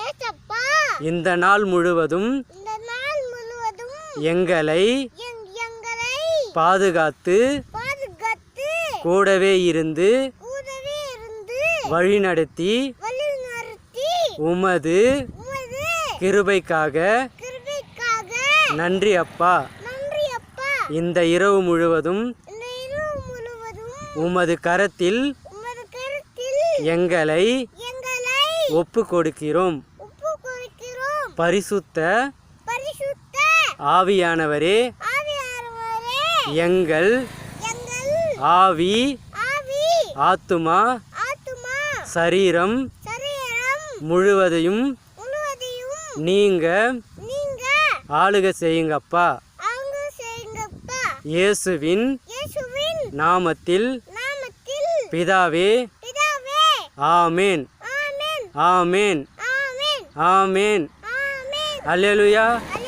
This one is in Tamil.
ஏசப்பா இந்த நாள் முழுவதும் எங்களை எங்- எங்களை பாதுகாத்து கூடவே இருந்து வழிநடத்தி உமது கிருபைக்காக நன்றி அப்பா. இந்த இரவு முழுவதும் உமது கரத்தில் எங்களை ஒப்பு கொடுக்கிறோம் பரிசுத்த ஆவியானவரே. எங்கள் ஆவி. ஆத்துமா. சரீரம். முழுவதையும் நீங்க ஆளுக செய்யுங்கப்பா. இயேசுவின் நாமத்தில் பிதாவே. ஆமேன். ஆமென் ஆமேன் ஆமென்